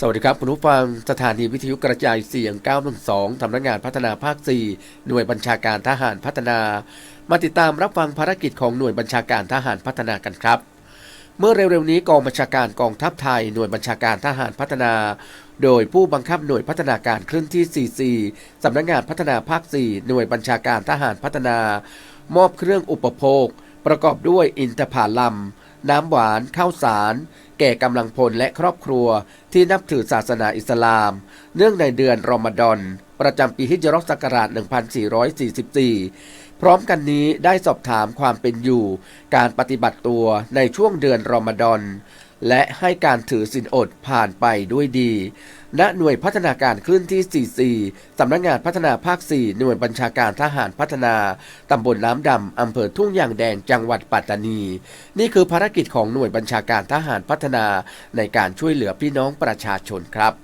สวัสดีครับคุณผู้ฟังสถานีวิทยุกระจายเสียง 912สำนักงานพัฒนาภาค 4 หน่วยบัญชาการทหารพัฒนา มาติดตามรับฟังภารกิจของหน่วยบัญชาการทหารพัฒนากันครับ เมื่อเร็วๆนี้กองบัญชาการกองทัพไทย หน่วยบัญชาการทหารพัฒนา โดยผู้บังคับหน่วยพัฒนาการเคลื่อนที่ 44 สำนักงานพัฒนาภาค 4 หน่วยบัญชาการทหารพัฒนา มอบเครื่องอุปโภค ประกอบด้วยอินทผลัม น้ำหวาน ข้าวสาร แก่กำลังพลและครอบครัวที่นับถือศาสนาอิสลาม เนื่องในเดือนรอมฎอน ประจำปีฮิจรักศักราช 1444 พร้อมกันนี้ได้สอบถามความเป็นอยู่ การปฏิบัติตัวในช่วงเดือนรอมฎอนและให้การถือศีลอดผ่านไปด้วยดี ณ หน่วยพัฒนาการคลื่นที่ 44 สำนักงานพัฒนาภาค 4 หน่วยบัญชาการทหารพัฒนา ตำบลน้ำดำ อำเภอทุ่งยางแดง จังหวัดปัตตานี นี่คือภารกิจของหน่วยบัญชาการทหารพัฒนาในการช่วยเหลือพี่น้องประชาชนครับ